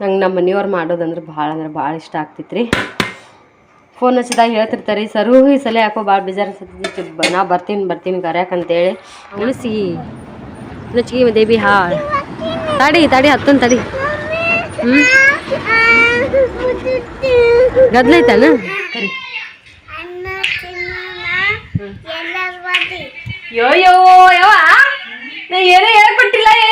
ನಂಗೆ ನಮ್ಮ ಮನೆಯವ್ರು ಮಾಡೋದಂದ್ರೆ ಭಾಳ ಅಂದ್ರೆ ಭಾಳ ಇಷ್ಟ ಆಗ್ತೈತ್ರಿ. ಫೋನ್ ಹಚ್ಚಿದಾಗ ಹೇಳ್ತಿರ್ತಾರೆ ರೀ ಸರು ಈ ಸಲ ಯಾಕೋ ಭಾಳ ಬೇಜಾರು ಅನ್ಸತ್ತೈತಿ ನಾ ಬರ್ತೀನಿ ಬರ್ತೀನಿ ಕರ್ಯಾಕಂತೇಳಿ ಉಳಿಸಿ ನುಚ್ಚಿಗೆ ದೇವಿ ಹಾ. ತಡಿ ತಡಿ ಹತ್ತನ್ ತಡಿ. ಹ್ಞೂ ಗದ್ಲೈತಾನ? ಸರಿ ಯೋ ಯೋ ಯವ್ವ ನಾ ಏನೂ ಹೇಳ್ಕೊಟ್ಟಿಲ್ಲ ಏ.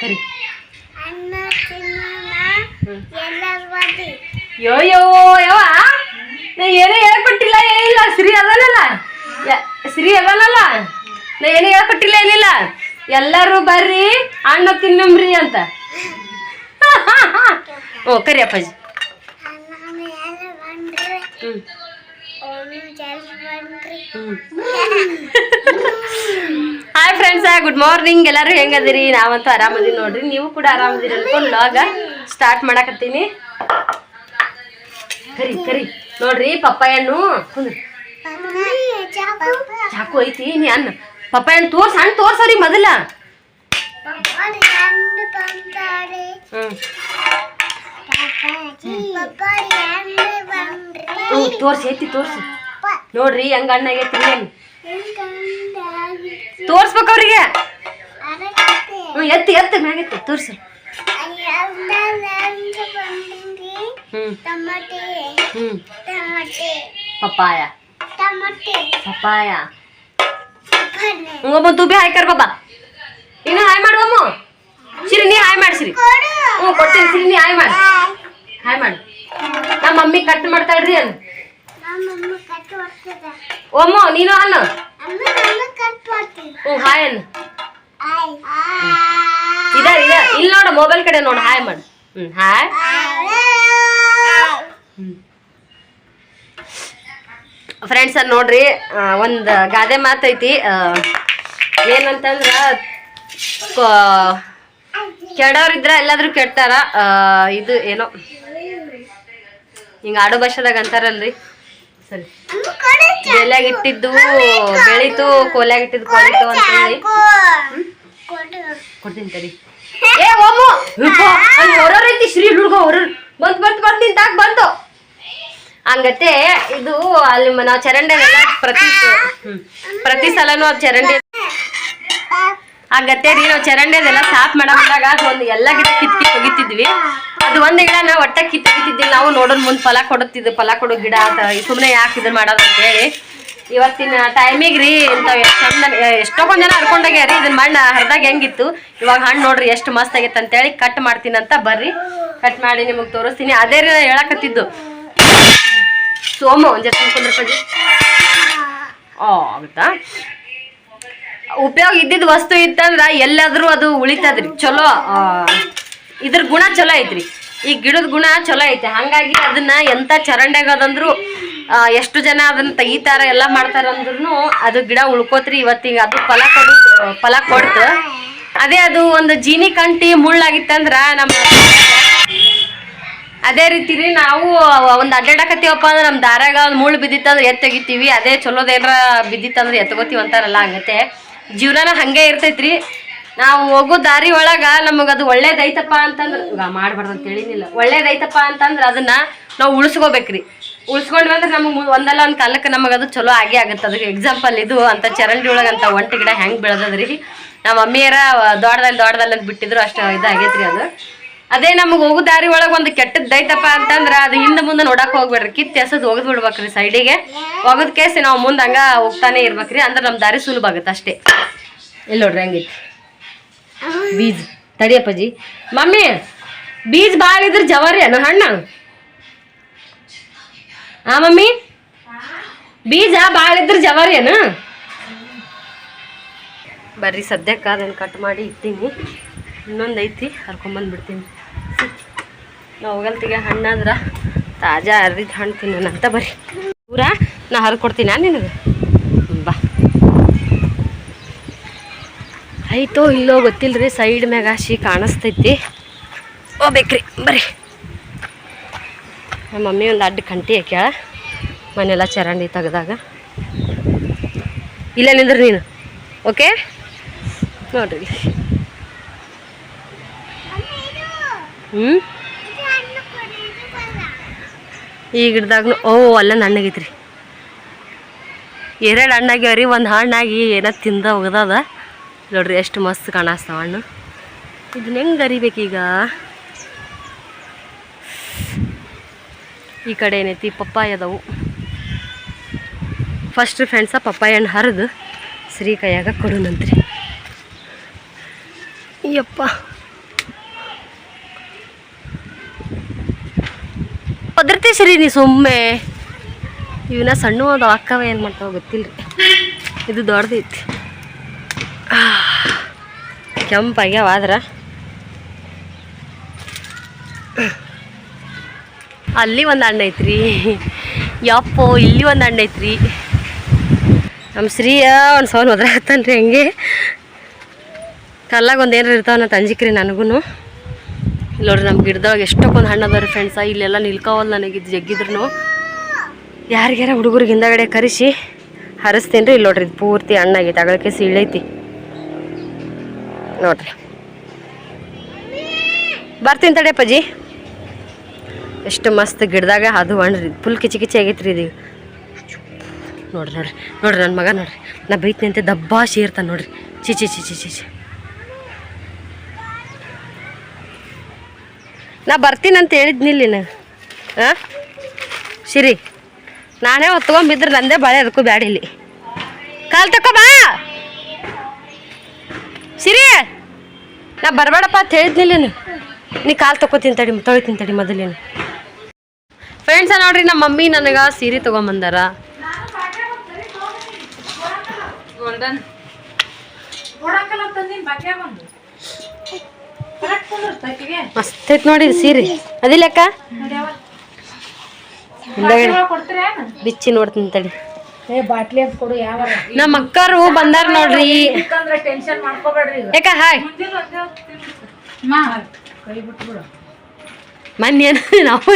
ಕರಿ ಯೋ ಯೋ ಯವ್ವ. ನಾ ಏನೂ ಹೇಳ್ಕೊಟ್ಟಿಲ್ಲ ಏನಿಲ್ಲ. ಸಿರಿ ಅದಲ್ಲಲ್ಲ. ಯ- ಸಿರಿ ಅದಲ್ಲಲ್ಲ. ನಾ ಏನೂ ಹೇಳ್ಕೊಟ್ಟಿಲ್ಲ ಏನಿಲ್ಲ. ಎಲ್ಲರೂ ಬರ್ರಿ ಅಣ್ಣ ತಿನ್ನಮ್ರಿ ಅಂತ. ಓ ಕರಿ ಅಪ್ಪಾಜಿ. ಹ್ಮ್. ಹಾಯ್ ಫ್ರೆಂಡ್ಸ್ ಗುಡ್ ಮಾರ್ನಿಂಗ್ ಎಲ್ಲರೂ ಹೆಂಗದಿರಿ? ನಾವಂತೂ ಆರಾಮದೀವಿ ನೋಡ್ರಿ. ನೀವು ಕೂಡ ಆರಾಮದಿರಿ ಅನ್ಕೊಂಡು ಲಾಗ ಸ್ಟಾರ್ಟ್ ಮಾಡಕತ್ತೀನಿ. ಕರಿ ಕರಿ. ನೋಡ್ರಿ ಪಪ್ಪಾಯ ಹಣ್ಣು ಚಾಕು ಐತಿ, ನೀ ಅನ್ನ. ಪಪ್ಪಾಯ ಹಣ್ಣು ತೋರ್ಸ, ಹಣ್ಣು ತೋರ್ಸವ್ರಿ ಮೊದಲ. ಹ್ಞೂ ತೋರ್ಸಿ, ಐತಿ, ತೋರ್ಸಿ. ನೋಡ್ರಿ, ಹಂಗ ಹಣ್ಣು ಆಗೈತಿ ಏನು ತೋರ್ಸ್ಬೇಕು ಅವ್ರಿಗೆ. ಹ್ಞೂ ಎತ್ತು ಎತ್ತಿ ಮ್ಯಾಗೆತ್ತಿ ತೋರ್ಸಿ. ಹ್ಞೂ ಪಪ್ಪಾಯ. ಪಪ್ಪಾಯ. ಹಂಗಮ್ಮ ತೂ ಬಿ ಹಾಯ್ ಕರ್ ಬಾಬಾ. ಇನ್ನು ಹಾಯ್ ಮಾಡುವಮ್ಮ ಸಿರಿ ನೀ ಹಾಯ್ ಮಾಡಿ ಸಿರಿ. ಹ್ಞೂ ಕೊಡ್ತೀನಿ ಸಿರಿ ನೀ ಹಾಯ್ ಮಾಡಿ. ಹಾಯ್. ಮಾಡಿ. ನಮ್ಮ ಮಮ್ಮಿ ಕಟ್ ಮಾಡ್ತಾಳ್ರಿ ಅನ್. ಓಮ್ಮ ನೀನು ಅನ್ನ. ಹ್ಞೂ ಹಾಯ್ ಅನ್ನು ಇದ ಇದ ಇಲ್ಲಿ ನೋಡು ಮೊಬೈಲ್ ಕಡೆ ನೋಡು ಹಾಯ್ ಮಾಡು. ಹ್ಞೂ ಹಾಯ್. ಫ್ರೆಂಡ್ಸ್ ಅಲ್ಲಿ ನೋಡ್ರಿ ಒಂದು ಗಾದೆ ಮಾತೈತಿ ಏನಂತಂದ್ರೆ ಕೆಡೋರಿದ್ರ ಎಲ್ಲಾದ್ರೂ ಕೆಡ್ತಾರ ಇದು ಏನೋ. ಹಿಂಗೆ ಆಡು ಭಾಷೆದಾಗ ಅಂತಾರಲ್ರಿ. ಸರಿ. ಇಟ್ಟಿದ್ದು ಬೆಳಿತು, ಕೋಲ್ಯಾಗ ಇಟ್ಟಿದ್ದು ಕೊಳಿತು ಅಂತೇಳಿ ಕೊಡ್ತೀನಿ ತಡಿ. ಏ, ಓಮು! ಹೊರರ್ ಐತಿ, ಶ್ರೀ ಹುಡುಗ ಹೊರರ್ ಬಂತ್ ಬಂತ್ ಬಂತ್ ತಾಕ್ ಬಂತು ಹಂಗತೆ ಇದು ಅಲ್ಲಿ ನಾವು ಚರಂಡಿ ಪ್ರತಿ. ಪ್ರತಿ ಸಲನೂ ಅದು ಚರಂಡಿ ಹಂಗತೆ ರೀ, ನಾವು ಚರಂಡಿದೆಲ್ಲ ಸಾಫ್ ಮಾಡಾಗ ಒಂದು ಎಲ್ಲ ಗಿಡ ಕಿತ್ ಕಿತ್ ಅದು ಒಂದು ಗಿಡ ನಾವು ಒಟ್ಟ ಕಿತ್ ನಾವು ನೋಡೋದ್ ಮುಂದೆ ಫಲ ಕೊಡುತ್ತಿದ್ದು ಫಲ ಕೊಡೋ ಗಿಡ ಅಂತ ಸುಮ್ಮನೆ ಯಾಕೆ ಇದನ್ನ ಮಾಡೋದು ಅಂತ ಹೇಳಿ. ಇವತ್ತಿನ ಟೈಮಿಗೆ ರೀ, ಇಂಥವು ಎಷ್ಟ್ ಚಂದ, ಎಷ್ಟೊಂದು ಜನ ಹರ್ಕೊಂಡಾಗ್ಯಾರಿ ಇದನ್ನ ಮಣ್ಣು ಹರಿದಾಗ ಹೆಂಗಿತ್ತು. ಇವಾಗ ಹಣ್ಣು ನೋಡ್ರಿ, ಎಷ್ಟು ಮಸ್ತ್ ಆಗೈತೆ ಅಂತೇಳಿ ಕಟ್ ಮಾಡ್ತೀನಿ ಅಂತ ಬರ್ರಿ. ಕಟ್ ಮಾಡಿ ನಿಮಗೆ ತೋರಿಸ್ತೀನಿ. ಅದೇ ರೀ ಹೇಳಕತ್ತಿದ್ದು. ಸೋಮು ಒಂದು ಜೊತೆ ಓ ಆಗುತ್ತಾ? ಉಪಯೋಗ ಇದ್ದಿದ್ ವಸ್ತು ಇತ್ತಂದ್ರ ಎಲ್ಲಾದ್ರೂ ಅದು ಉಳಿತದ್ರಿ. ಚಲೋ ಇದ್ರ ಗುಣ ಚಲೋ ಐತ್ರಿ. ಈ ಗಿಡದ ಗುಣ ಚಲೋ ಐತೆ. ಹಂಗಾಗಿ ಅದನ್ನ ಎಂತ ಚರಂಡ್ಯಾಗದಂದ್ರು ಆ, ಎಷ್ಟು ಜನ ಅದನ್ನ ತೆಗಿತಾರ ಎಲ್ಲ ಮಾಡ್ತಾರ ಅಂದ್ರೂ ಅದು ಗಿಡ ಉಳ್ಕೋತ್ರಿ. ಇವತ್ತಿಗ ಅದು ಫಲ ಕೊಡು ಫಲ ಕೊಡ್ತು. ಅದೇ ಅದು ಒಂದು ಜೀನಿ ಕಂಟಿ ಮುಳ್ಳಾಗಿತ್ತಂದ್ರ ನಮ್ಮ ಅದೇ ರೀತಿ ರೀ ನಾವು ಒಂದು ಅಡ್ಡಾಡಕತ್ತೀವಪ್ಪ ಅಂದ್ರೆ ನಮ್ಮ ದಾರಾಗ ಒಂದು ಮುಳ್ಳು ಬಿದ್ದಿತ್ತಂದ್ರೆ ಎತ್ತು ತೆಗಿತೀವಿ. ಅದೇ ಚಲೋದೇನ್ರ ಬಿದ್ದಿತ್ತಂದ್ರೆ ಎತ್ಕೋತೀವಿ ಅಂತಾರಲ್ಲ ಹಂಗತೆ. ಜೀವನನ ಹಂಗೆ ಇರ್ತೈತ್ರಿ. ನಾವು ಹೋಗೋ ದಾರಿ ಒಳಗ ನಮಗೆ ಅದು ಒಳ್ಳೇದೈತಪ್ಪ ಅಂತಂದ್ರೆ ಮಾಡ್ಬಾರ್ದು ಅಂತ ಹೇಳಿನಿಲ್ಲ. ಒಳ್ಳೇದೈತಪ್ಪ ಅಂತಂದ್ರೆ ಅದನ್ನ ನಾವು ಉಳಿಸ್ಕೋಬೇಕ್ರಿ. ಉಳಿಸ್ಕೊಂಡ್ವಿ ಅಂದ್ರೆ ನಮಗೆ ಒಂದಲ್ಲ ಒಂದು ಕಾಲಕ್ಕೆ ನಮಗೆ ಅದು ಚಲೋ ಆಗೇ ಆಗುತ್ತೆ. ಅದಕ್ಕೆ ಎಕ್ಸಾಂಪಲ್ ಇದು, ಅಂತ ಚರಂಡಿ ಒಳಗೆ ಅಂತ ಒಂಟಿ ಗಿಡ ಹೆಂಗೆ ಬೆಳೆದದ್ರಿ. ನಮ್ಮ ಮಮ್ಮಿಯರ ದೊಡ್ಡದಲ್ಲಿ ದೊಡ್ಡದಲ್ಲಿ ಬಿಟ್ಟಿದ್ರು ಅಷ್ಟು ಇದಾಗೈತ್ರಿ ಅದು. ಅದೇ ನಮಗೆ ಹೋಗೋ ದಾರಿ ಒಳಗೆ ಒಂದು ಕೆಟ್ಟದ್ದೈತಪ್ಪ ಅಂತಂದ್ರೆ ಅದು ಹಿಂದೆ ಮುಂದೆ ನೋಡಕ್ ಹೋಗ್ಬೇಡ್ರಿ. ಕಿತ್ತು ಎಸದ್ ಒಗದ್ ಬಿಡ್ಬೇಕ್ರಿ ಸೈಡಿಗೆ. ಒಗದ್ ಕೇಸಿ ನಾವು ಮುಂದೆ ಹಂಗ ಹೋಗ್ತಾನೆ ಇರ್ಬೇಕ್ರಿ ಅಂದ್ರೆ ನಮ್ಮ ದಾರಿ ಸುಲಭ ಆಗುತ್ತೆ ಅಷ್ಟೇ. ಇಲ್ಲಿ ನೋಡ್ರಿ ಹಂಗೈತಿ? ಬೀಜ. ತಡಿಯಪ್ಪಜಿ ಮಮ್ಮಿ, ಬೀಜ ಭಾಳ ಇದ್ರ ಜವಾರಿ ಅನ್ನ ಹಣ್ಣ? ಆ ಮಮ್ಮಿ? ಬೀಜ ಭಾಳ ಇದ್ರ ಜವಾರಿ ಅನ್ನ? ಬರ್ರಿ ಸದ್ಯಕ್ಕೆ ಅದನ್ನು ಕಟ್ ಮಾಡಿ ಇಟ್ಟೀನಿ ಇನ್ನೊಂದು ಐತಿ ಹರ್ಕೊಂಬಂದು ಬಿಡ್ತೀನಿ ನಾವು ಹೋಗಲ್ತಿಗೆ ಹಣ್ಣಾದ್ರ ತಾಜಾ ಅರ್ದಿದ್ದು ಹಣ್ಣು ತಿನ್ನೋಣಂತ ಬರ್ರಿ ಪೂರ ನಾ ಹರ್ಕೊಡ್ತೀನಿ ನಿನಗೆ? ಬಾ. ಆಯ್ತೋ ಇಲ್ಲೋ ಗೊತ್ತಿಲ್ರಿ ಸೈಡ್ ಮ್ಯಾಗ ಹಸಿ ಕಾಣಿಸ್ತೈತಿ. ಹೋಗ್ಬೇಕ್ರಿ ಬರ್ರಿ ನಮ್ಮ ಮಮ್ಮಿ ಒಂದು ಅಡ್ಡ ಕಂಟಿ ಹಾಕ್ಯಾಳ ಮನೆಲ್ಲ ಚರಂಡಿ ತೆಗ್ದಾಗ. ಇಲ್ಲ ನಿಂದ್ರಿ ನೀನು, ಓಕೆ? ನೋಡ್ರಿ. ಹ್ಞೂ ಈ ಗಿಡದಾಗ್ನು ಓ, ಅಲ್ಲ ಹಣ್ಣಾಗೈತ್ರಿ ಎರಡು ಹಣ್ಣಾಗ್ಯಾವ್ರಿ ಒಂದು ಹಣ್ಣಾಗಿ ಏನೋ ತಿಂದ ಒಗ್ದದ ನೋಡ್ರಿ ಎಷ್ಟು ಮಸ್ತ್ ಕಾಣಿಸ್ತಾವ ಹಣ್ಣು. ಇದನ್ನ ಹೆಂಗೆ ಅರಿಬೇಕೀಗ? ಈ ಕಡೆ ಏನೈತಿ, ಪಪ್ಪಾಯ ಅದಾವು. ಫಸ್ಟ್ ಫ್ರೆಂಡ್ಸ ಪಪ್ಪಾಯ ಹಣ್ಣು ಹರಿದು ಶ್ರೀ ಕೈಯಾಗ ಕೊಡುನಂತ್ರಿ ಯಪ್ಪ. ಒದರ್ತಿ ಸರಿ ನೀ ಸುಮ್ಮನೆ. ಇವನ್ನ ಸಣ್ಣ ಅದ ಅಕ್ಕವ ಏನು ಮಾಡ್ತಾವ ಗೊತ್ತಿಲ್ರಿ. ಇದು ದೊಡ್ಡದೈತಿ. ಕೆಂಪಾಗ್ಯಾವ ಆದ್ರೆ. ಅಲ್ಲಿ ಒಂದು ಹಣ್ಣು ಐತ್ರಿ. ಯಪ್ಪೋ, ಇಲ್ಲಿ ಒಂದು ಹಣ್ಣು ಐತ್ರಿ. ನಮ್ಮ ಶ್ರೀಯ ಒಂದು ಸೌನ್ ಒದ್ರಾಗತ್ತಾನ್ರಿ ಹಂಗೆ. ಕಲ್ಲಾಗ ಒಂದು ಏನಾರು ಇರ್ತಾವ ನಾ ತಂಜಿಕ್ರಿ ನನಗೂ ನೋಡ್ರಿ ನಮ್ಮ ಗಿಡದಾಗ ಎಷ್ಟೊಕ್ಕೊಂದು ಹಣ್ಣು ಅದಾವ ರೀ ಫ್ರೆಂಡ್ಸ ಇಲ್ಲೆಲ್ಲ ನಿಲ್ಕಾವಲ್ಲ ನನಗೆ ಇದು ಜಗ್ಗಿದ್ರು ಯಾರಿಗ್ಯಾರ ಹುಡುಗರಿಗೆ ಹಿಂದಗಡೆ ಕರೆಸಿ ಹರಿಸ್ತೇನೆ ರೀ ಇಲ್ಲಿ ನೋಡ್ರಿ, ಇದು ಪೂರ್ತಿ ಹಣ್ಣಾಗಿ ಅಗಳಕ್ಕೆ ಸೀಳೈತಿ ನೋಡ್ರಿ. ಬರ್ತೀನಿ ತಡೆ ಪಜಿ ಎಷ್ಟು ಮಸ್ತ್ ಗಿಡದಾಗ ಅದು ಹಣ್ಣ್ರಿ ಫುಲ್ ಕಿಚಿ ಕಿಚಿ ಆಗೈತೆ ರೀ ಇದು. ನೋಡ್ರಿ ನೋಡ್ರಿ ನೋಡ್ರಿ ನನ್ನ ಮಗ ನೋಡ್ರಿ, ನಾ ಬೈತೀನಿ ಅಂತ ದಬ್ಬಾ ಸೇರ್ತಾನೆ ನೋಡ್ರಿ ಚಿ ಚಿ ಚಿ ನಾ ಬರ್ತೀನಿ ಅಂತ ಹೇಳಿದ್ನಿಲ್ಲ ನೀನು ಹಾಂ ಸಿರಿ ನಾನೇ ಹೊತ್ಕೊಂಬಿದ್ರೆ ನಂದೇ ಬಾಳೆ ಅದಕ್ಕೂ ಬ್ಯಾಡ ಇಲ್ಲಿ. ಕಾಲ್ ತಕೋ ಬಾ. ಸಿರಿ ನಾ ಬರಬೇಡಪ್ಪ ಅಂತ ಹೇಳಿದ್ನಿಲ್ಲ ನೀ ಕಾಲು ತಕೋತೀನಿ ತಡಿ ತೊಳಿತೀನಿ ತಡಿ ಮೊದಲೇನು. ಫ್ರೆಂಡ್ಸ ನೋಡ್ರಿ, ನಮ್ಮ ಮಮ್ಮಿ ನನಗೆ ಸೀರೆ ತೊಗೊಂಬಂದಾರ. ಮಸ್ತ್ ಐತ್ ನೋಡಿ ಸೀರೆ. ಅದಿಲ್ಲಕ್ಕ ಅಕ್ಕ? ಬಿಚ್ಚಿ ನೋಡ್ತೀನಿ ತಡಿ. ನಮ್ಮ ಅಕ್ಕರು ಬಂದಾರ ನೋಡ್ರಿ. ಯಾಕ ಹಾಯ್. ಮಾ ಕೈ ಬಿಟ್ಬಿಡು ಮೊನ್ನೆ ಏನು ನಾವು?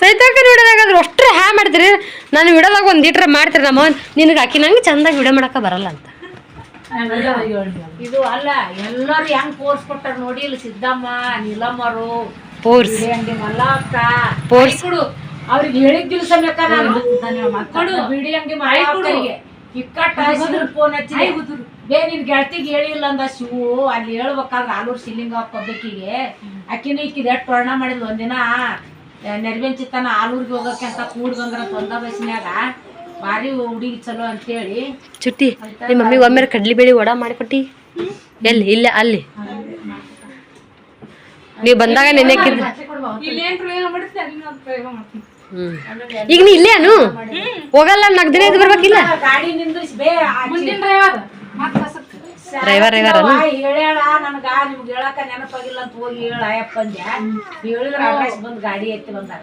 ಸೈತಾಕ ವಿಡೋದಾಗಾದ್ರೆ ಅಷ್ಟ್ರ ಹ್ಯಾ ಮಾಡ್ತೀರಿ? ನಾನು ವಿಡೋದಾಗ ಒಂದು ಲೀಟ್ರ್ ಮಾಡ್ತೀರಿ ನಮ್ಮ ನಿನಗೆ ಹಾಕಿ ನಂಗೆ ಚಂದಾಗಿ ವಿಡಿಯೋ ಮಾಡಕ್ಕೆ ಬರಲ್ಲ ಅಂತ. ಇದು ಅಲ್ಲ ಎಲ್ಲರೂ ಹೆಂಗ್ ಪೋರ್ಸ್ ಕೊಟ್ಟಾರ ನೋಡಿ ಇಲ್ಲಿ ಸಿದ್ದಮ್ಮ ನೀಲಮ್ಮರು ಪೋರ್ಸ್. ಮಲ್ಲಕ್ಕ ಪೋರ್ಸ್. ಕೊಡು. ಅವ್ರಿಗೆ ಹೇಳಿದ್ದಿಲ್ಲ ಬೇಕಾ ನಾನು? ಬಿಡಿ ಬಿಡಿ ಅಂಗಡಿ ಮಲ್ಲಕ್ಕರಿಗೆ ಇಕ್ಕಟ್ಟ ಫೋನ್ ಹಚ್ಚಿ ಬೇ ನಿನ್ ಗೆಳತಿಗೆ ಹೇಳಿಲ್ಲ ಅಂದ ಶಿವು. ಅಲ್ಲಿ ಹೇಳ್ಬೇಕಾದ್ರೆ ಆಲೂರ್ ಶಿಲಿಂಗಪ್ಪ ಒಬ್ಬಕಿಗೆ ಅಕ್ಕಿನ ಇಕ್ಕಿದ ಎಷ್ಟು ವರ್ಣ ಮಾಡಿದ್ಲು ಒಂದಿನ? ನೆರವೇನ್ ಚಿತ್ತನ ಆಲೂರ್ಗೆ ಹೋಗಕ್ಕೆ ಅಂತ ಕೂಡ್ ಬಂದ್ರ ತೊಂದ ಬಸ್ನ್ಯಾಗ ಭಾರಿ ಹುಡುಗಿ ಚಲೋ ಅಂತೇಳಿ. ಚುಟ್ಟಿ ನಿಮ್ಮ ಮಮ್ಮಿಗೆ ಒಮ್ಮೆ ಕಡ್ಲಿ ಬೇಳೆ ವಡ ಮಾಡಿಕೊಟ್ಟಿ? ಎಲ್ಲಿ? ಇಲ್ಲ ಅಲ್ಲಿ? ನೀವು ಬಂದಾಗ ನೆನೆ ಹ್ಮ್. ಈಗ ನೀ ಇಲ್ಲೇನು ಹೋಗಲ್ಲ ನಾಲ್ಕು ದಿನ ಇದು ಬರ್ಬೇಕಿಲ್ಲ? ಗಾಡಿ ನಿಂದ್ರಿಸಿ ಬೇ ಡ್ರೈವರ್ ಡ್ರೈವರ್ ಹೇಳ್ಯಾಳ ನನಗ ನಿಮ್ಗೆ ಹೇಳಕ ನೆನಪಾಗಿಲ್ಲ ಅಂತ ಹೋಗಿ ಹೇಳ ಅಯ್ಯಪ್ಪ ಅಂದ್ಯ. ಹೇಳಿದ್ರ ಬಂದ್ ಗಾಡಿ ಎತ್ತಿ ಬಂದಾರ.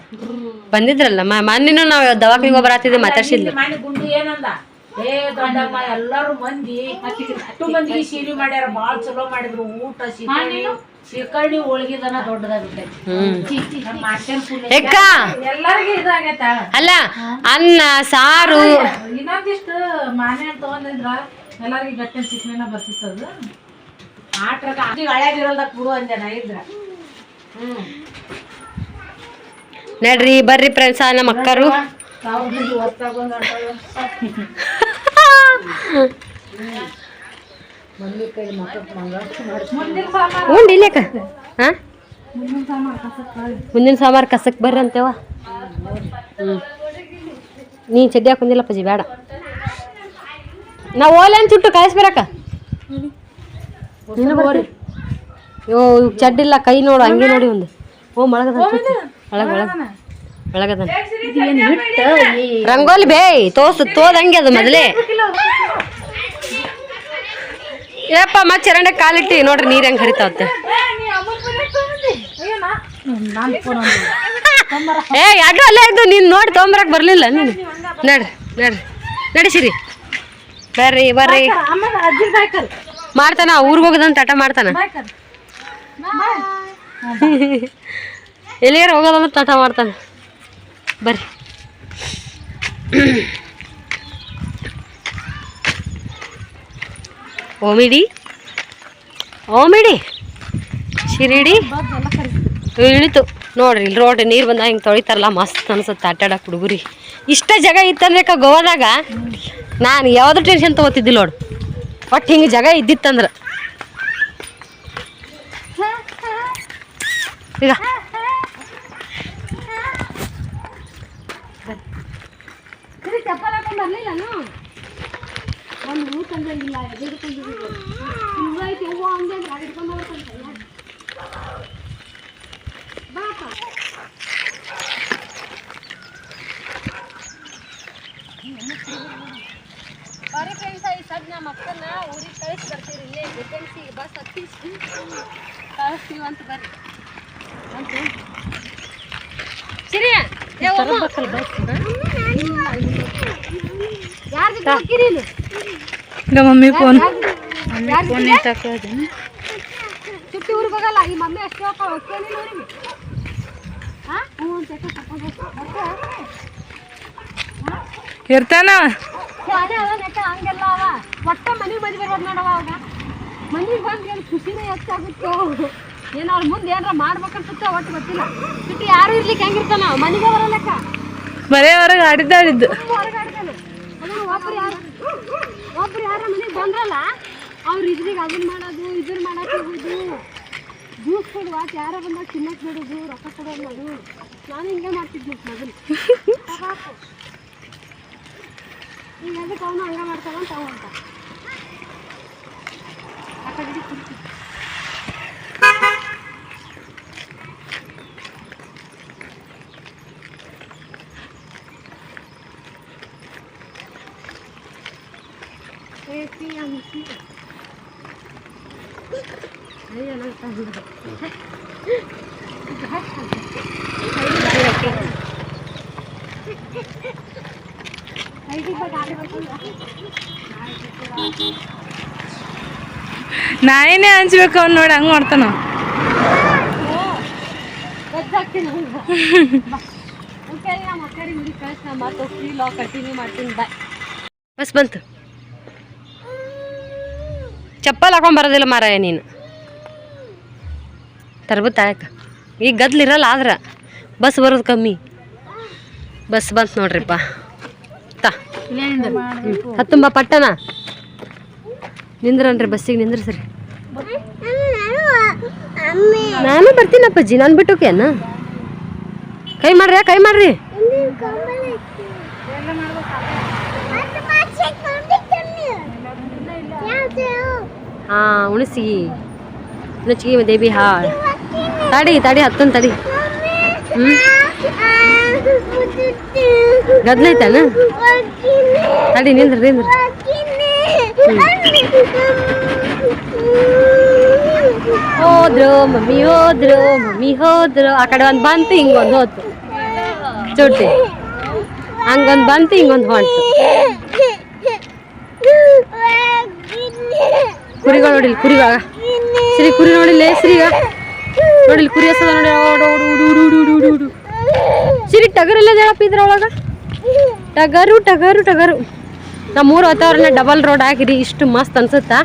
ಬಂದಿದ್ರಲ್ಲ ಮೊನ್ನೆನೂ ನಾವು ದವಾಖಾನಿಗೆ ಒಬ್ಬರ ಬರತ್ತಿದ್ದೆ ಮಾತಾಡ್ಸಿದ್ಲು. ಮನೆ ಗುಂಡು ಏನಂದ? ಏ ದೊಡ್ಡಮ್ಮ ಎಲ್ಲಾರು ಮಂದಿ ಅಷ್ಟು ಮಂದಿಗೆ ಸೀರೆ ಮಾಡ್ಯಾರ ಬಾಳ್ ಚಲೋ ಮಾಡಿದ್ರು ಊಟ ಸೀಕರ್ಣಿ ಸೀಕರ್ಣಿ ಹೋಳ್ಗಿದನ ದೊಡ್ಡದಾಗುತ್ತೆ ಹ್ಮ್. ಎಕ್ಕ ಎಲ್ಲರಿಗೂ ಇದಾಗೈತ. ಅಲ್ಲ ಅನ್ನ ಸಾರು. ಇನ್ನೊಂದಿಷ್ಟು ಮಾನೆ ತಗೊಂಡಿದ್ರ ಎಲ್ಲರಿಗೂ ಗಟ್ಟಿ ಚಿಕ್ಕನ ಬರ್ತಿತ್ತದು ಆಟ್ರಾಗ ಹಳ್ಯಾಗಿರಲ್ದಾಗ ಬಿಡು ಅಂದೆ ನಾ ಇದ್ರ. ಹ್ಮ್. ನಡ್ರಿ ಬರ್ರಿ ಫ್ರೆಂಡ್ಸ ನಮ್ಮ ಅಕ್ಕರು. ತಾವು ಹೊತ್ತಾಗ ಬಂದು ಮಮ್ಮಿ ಕೈ ಮಕ್ಕಳು ಮಂಗಳ ಉಂಡು ಇಲ್ಲೇಕ ಹಾ ಮುಂದಿನ ಸಾಮಾರು ಕಸಕ್ ಬರ್ರಿ ಅಂತೇವ. ಹ್ಞೂ ನೀ ಚಡ್ಡಿ ಹಾಕೊಂಡಿಲ್ಲ ಪಜಿ ಬೇಡ. ನಾವು ಓಲೆ ಅಂತ ಬರ್ರಿ ಯೋ, ಚಡ್ಡಿಲ್ಲ, ಕೈ ನೋಡು, ಹಂಗೆ ನೋಡಿ ಒಂದು. ಓ ರಂಗೋಲಿ ಬೇ ತೋಸು ತೋದಂಗೆ ಅದು ಮೊದಲೇ. ಏಪ್ಪ ಮತ್ತೆ ಚರಂಡ ಕಾಲಿಟ್ಟಿ ನೋಡ್ರಿ ನೀರು ಹೆಂಗೆ ಹರಿತಾವತ್ತೆ ಏ, ಯಾಕೋ ಅಲ್ಲೇ ಇದ್ದು, ನೀನು ನೋಡಿ ತೊಂಬರಕ್ ಬರಲಿಲ್ಲ ನೀನು. ನಡ್ರಿ ನಡ್ರಿ. ನಡಿಸಿರಿ ಬರ್ರಿ ಬರ್ರಿ. ಮಾಡ್ತಾನ ಊರಿಗೆ ಹೋಗೋದಂತ ತಟ ಮಾಡ್ತಾನ. ಎಲ್ಲಿಗಾರ ಹೋಗೋದಂದ್ರೆ ತಟ ಮಾಡ್ತಾನೆ. ಬರ್ರಿ. ಓಮಿಡಿ. ಓಮಿಡಿ. ಶಿರಿಡಿ. ಇಳಿತು. ನೋಡ್ರಿ ಇಲ್ಲಿ ರೋಡ್ ನೀರು ಬಂದಾಗ ಹಿಂಗೆ ತೊಳಿತಾರಲ್ಲ ಮಸ್ತ್ ಅನ್ಸುತ್ತೆ ಆಟಾಡಕ್ಕೆ ಹುಡುಗರಿ ಇಷ್ಟ ಜಾಗ ಇತ್ತಂದ್ರೆ ಗೋವಾದಾಗ ನಾನು ಯಾವ್ದು ಟೆನ್ಷನ್ ತಗೋತಿದ್ದಿಲ್ಲ ನೋಡು. ಒಟ್ಟು ಹಿಂಗೆ ಜಾಗ ಇದ್ದಿತ್ತಂದ್ರೆ. ಈಗ. ಚಪ್ಪಲ್ ಹಾಕೊಂಡ್ ಬರ್ಲಿಲ್ಲ ಒಂದು ಹೂ ತಂದಿಲ್ಲ ಇವೈತೆ ಹೂವು ಹಂಗೆ ಗಾಡಿ ಹಿಡ್ಕೊಂಡು ಹೋಗ್ತಾನೆ ಬಾರಿ ಫ್ರೆಂಡ್ಸ್ ಈ ಸದ್ ನಮ್ಮ ಅಕ್ಕನ ಊರಿಗೆ ಕಳಿಸಿ ಬರ್ತೀರಿ. ಇಲ್ಲೇ ಡಿಫೆನ್ಸಿಗೆ ಬಸ್ ಹತ್ತಿಸಿ ಕಳಿಸ್ತೀವಿ ಅಂತ ಬರ್ರಿ. ಅಂತ ಸಿರಿ ಮಮ್ಮಿ ಫೋನ್ ಚುಟ್ಟಿ ಊರಿಗೆ ಹೋಗಲ್ಲ ಈ ಮಮ್ಮಿ ಅಷ್ಟೇ ಹೋಗ್ತಾವ ಹೋಗ್ತೇನೆ ನೋಡಿ. ಹಾ? ಹ್ಞೂ ಹೋಗ್ತಾಳೆ. ಮತ್ತೆ ಇರ್ತಾನ? ಮನೆಗೆ ಬಂದು ಏನು ಖುಷಿನೇ ಹೆಚ್ಚಾಗುತ್ತೋ ಏನು ಅವ್ರ ಮುಂದೆ ಏನಾರ ಮಾಡ್ಬೇಕನ್ಸುತ್ತೋ ಒಟ್ಟು ಗೊತ್ತಿಲ್ಲ. ಯಾರು ಇರ್ಲಿಕ್ಕೆ ಹೆಂಗಿರ್ತಾನ ಮನೆಗೆ ಬರಲ್ಲಕ್ಕ ಬರೇ ಹೊರಗೆ ಆಡಿದ್ದಾಡಿದ್ದು ಒಬ್ರು ಯಾರು ಒಬ್ರು ಯಾರ ಮನೆಗೆ ಬಂದ್ರಲ್ಲ ಅವ್ರು ಇದ್ರಿಗೆ ಅದನ್ನ ಮಾಡೋದು ಇದನ್ ಮಾಡಕ್ಕೆ ಹೋಗುದು. ಜ್ಯೂಸ್ ಕೊಡುವ ಯಾರ ಬಂದಾಗ ತಿನ್ನಕ್ಕೆ ಬಿಡೋದು ರೊಕ್ಕ ಕೊಡೋದು ನಾನು ಹಿಂಗೆ ಮಾಡ್ತಿದ್ದೆ ತಗಾಕು. ಈಗ ಅದಕ್ಕೆ ಅವನು ಹಂಗೆ ಮಾಡ್ತಾವ ಅಂತ ಅವ ಅಂತ ಆ ಕಡೆ ಕುರ್ಚಿ. ಏ, ಪಿ, ಎಂ, ಪಿ. ಅಯ್ಯೋ, ನಂಗ್ ತಂದಿದ್ದು. ನಾಯಿನೇ ಹಂಚ್ಬೇಕು ಅವ್ನು ನೋಡಿ ಹಂಗೆ ಮಾಡ್ತಾನ. ಬಸ್ ಬಂತು. ಚಪ್ಪಲ್ ಹಾಕೊಂಡ್ ಬರೋದಿಲ್ಲ ಮಾರಾಯ ನೀನು. ತರ್ಬತ್ ತಾಳಕ ಈಗ ಗದ್ಲಿರಲ್ಲ ಆದ್ರೆ ಬಸ್ ಬರೋದು ಕಮ್ಮಿ. ಬಸ್ ಬಂತು ನೋಡ್ರಿಪ್ಪ. ಹತ್ತುಂಬ ಪಟ್ಟಣ. ನಿಂದ್ರನ್ರಿ ಬಸ್ಸಿಗೆ ನಿಂದ್ರಿ ಸರಿ. ನಾನು ಬರ್ತೀನಪ್ಪಾಜಿ ನಾನು ಬಿಟ್ಟೋಕೆ ಅನ್ನ ಕೈ ಮಾಡ್ರಿ ಕೈ ಮಾಡ್ರಿ. ಹಾ ಉಣಸಿ. ಉಣಚಿಗೆ ದೇವಿ ಹಾ ತಡಿ ತಡಿ ಹತ್ತನ್ ತಡಿ. ಹ್ಞೂ ಗದ್ಲೈತಾನ ತಡಿ ನಿಂದ್ರಿ ನಿಂದ್ರಿ. ಹೋದ್ರು ಮಮ್ಮಿ ಹೋದ್ರು. ಮಮ್ಮಿ ಹೋದ್ರು ಆ ಕಡೆ ಒಂದ್ ಬಂತು, ಹಿಂಗೊಂದು ಹೋತು. ಚುಟ್ಟಿ ಹಂಗೊಂದ್ ಬಂತು, ಹಿಂಗೊಂದು ಹೊಂಟು. ಕುರಿಗಳು ನೋಡಿಲ್, ಕುರಿಗಳ. ಶ್ರೀ ಕುರಿ ನೋಡಿಲ್ಲ ಶ್ರೀಗ ನೋಡಿಲ್, ಕುರಿ ಹಸದ ನೋಡಿ, ಓಡು ಓಡು ಉಡು ಉಡು ಉಡು ಉಡು ಉಡು ಉಡು ಸಿರಿ, ಟಗರೆಲ್ಲ ಹೇಳಪ್ಪ ಇದ್ರೊಳಗ? ಟಗರು ಟಗರು ಟಗರು. ನಮ್ಮೂರು ವಾತಾವರಣ ಡಬಲ್ ರೋಡ್ ಹಾಕಿರಿ ಇಷ್ಟು ಮಸ್ತ್ ಅನ್ಸುತ್ತಾ?